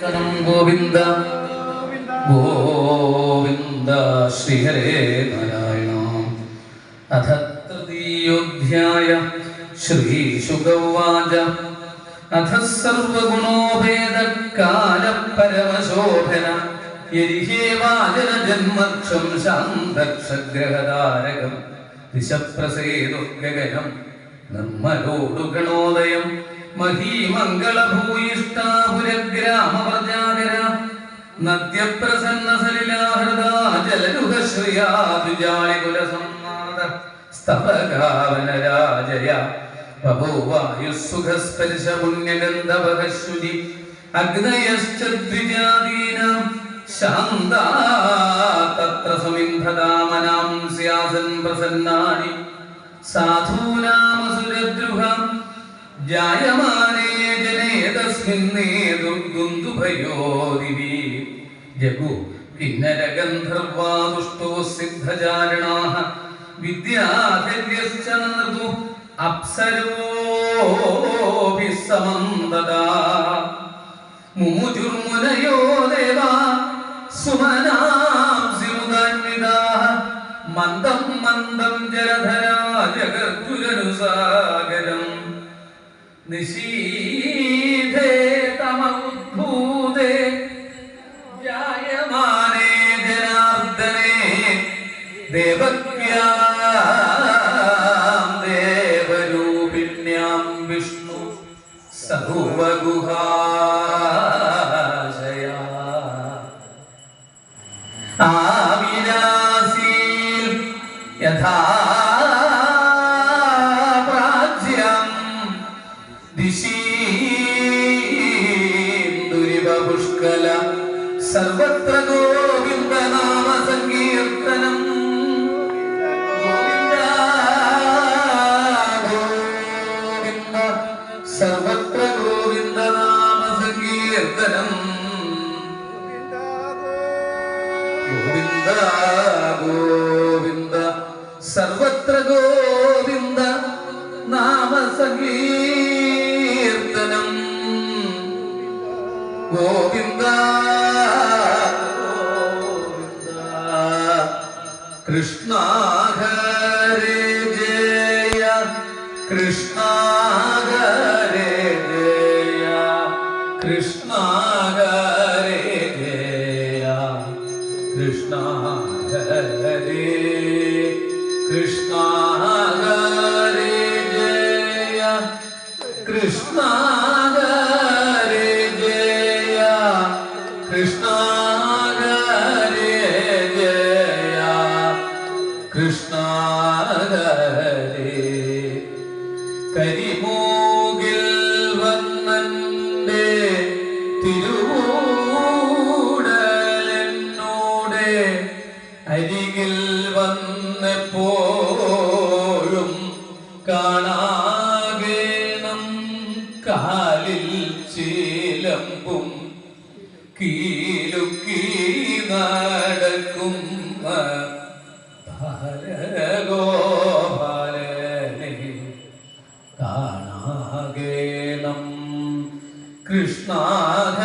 ഗോവിന്ദ ഗോവിന്ദ ശ്രീഹരേ നാരായണ. അഥ തൃതീയോധ്യായ ശ്രീശുഗവാച അഥ സർവഗുണോഭേദകാലപരമശോഭന യരിഹേവാചന ജന്മക്ഷം ശാന്തക്ഷഗ്രഹതാരകം ദിശപ്രസേതുഗഗനം നിർമ്മലോടുഗണോദയം സലിലാഹൃദാജലരുഹശ്രിയാതുജാളികുലസംനാദ സ്തപകാവനരാജയ ബഭൂവായുസ്സുഖസ്പർശ പുണ്യഗന്ധവഹശുചി അഗ്നയശ്ച ദ്വിജാതീനാം ശാന്താ തത്ര സമിന്ധതാമനാം സ്യാസൻ പ്രസന്നാനി. സാധൂനാമസുരദ്രുഹം. ജായമാനേ തസ്മിന്നേ ദുർഗുന്ദുഭയോദിവി ജഗു കിന്നരഗന്ധർവാദുഷ്ടോ ദുഷ്ടോ സിദ്ധചാരണാഃ വിദ്യാധര്യശ്ച നൃതു അപ്സരോഭി സമന്തദാ മുമുജുർമുനയോ ദേവാ സുമനാംസിമുദാന്വിതാഃ മന്ദം മന്ദം ജലധരാ ജഗർജുരനുസാഗരം നിശീധേ ദേവക്യാം വിഷ്ണു സർവഗുഹാശയാ. ആവിനാസീൽ സർവത്ര ഗോവിന്ദനാമസങ്കീർത്തനം. നാമ സങ്കീർത്തനം ഗോവിന്ദ ഗോവിന്ദ സർവത്ര ഗോവിന്ദ നാമ സങ്കീർത്തനം ഗോവിന്ദ കൃഷ്ണ ഹരേ ജയ കൃഷ്ണ ജയ കൃഷ്ണ ഹരേ ജയ. കൃഷ്ണ ഹരേ കൃഷ്ണ ഹരേ ജയ കൃഷ്ണ ഹരേ ജയ കൃഷ്ണ ഹരേ ജയ കൃഷ്ണ ഹരേ കരിമൂകിൽ വന്നന്റെ തിരുവൂടലെന്നോടെ എന്നെപ്പോഴും കാണാകേണം. കാലിൽ ചീലമ്പും കീലുക്കി നടക്കും ഭാരഗോപാലനെ കാണാകേണം. കൃഷ്ണാധ